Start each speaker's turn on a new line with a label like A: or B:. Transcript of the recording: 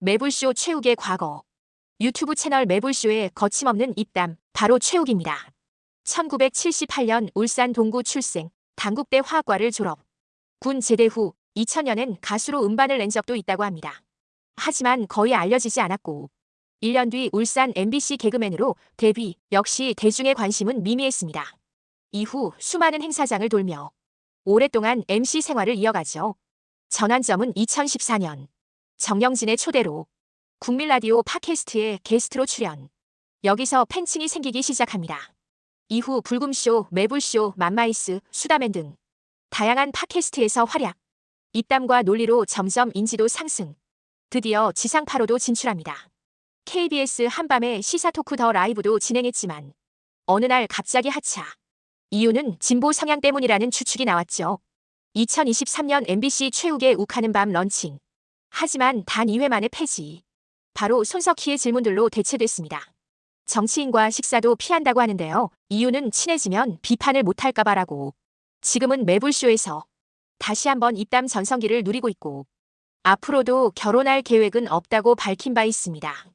A: 매불쇼 최욱의 과거. 유튜브 채널 매불쇼의 거침없는 입담, 바로 최욱입니다. 1978년 울산 동구 출생, 당국대 화학과를 졸업. 군 제대 후 2000년엔 가수로 음반을 낸 적도 있다고 합니다. 하지만 거의 알려지지 않았고 1년 뒤 울산 MBC 개그맨으로 데뷔, 역시 대중의 관심은 미미했습니다. 이후 수많은 행사장을 돌며 오랫동안 MC 생활을 이어가죠. 전환점은 2014년 정영진의 초대로 국민라디오 팟캐스트에 게스트로 출연. 여기서 팬층이 생기기 시작합니다. 이후 불금쇼, 매불쇼, 맘마이스, 수다맨 등 다양한 팟캐스트에서 활약. 입담과 논리로 점점 인지도 상승. 드디어 지상파로도 진출합니다. KBS 한밤의 시사 토크 더 라이브도 진행했지만 어느 날 갑자기 하차. 이유는 진보 성향 때문이라는 추측이 나왔죠. 2023년 MBC 최욱의 욱하는 밤 런칭. 하지만 단 2회 만에 폐지. 바로 손석희의 질문들로 대체됐습니다. 정치인과 식사도 피한다고 하는데요. 이유는 친해지면 비판을 못할까봐라고. 지금은 매불쇼에서 다시 한번 입담 전성기를 누리고 있고 앞으로도 결혼할 계획은 없다고 밝힌 바 있습니다.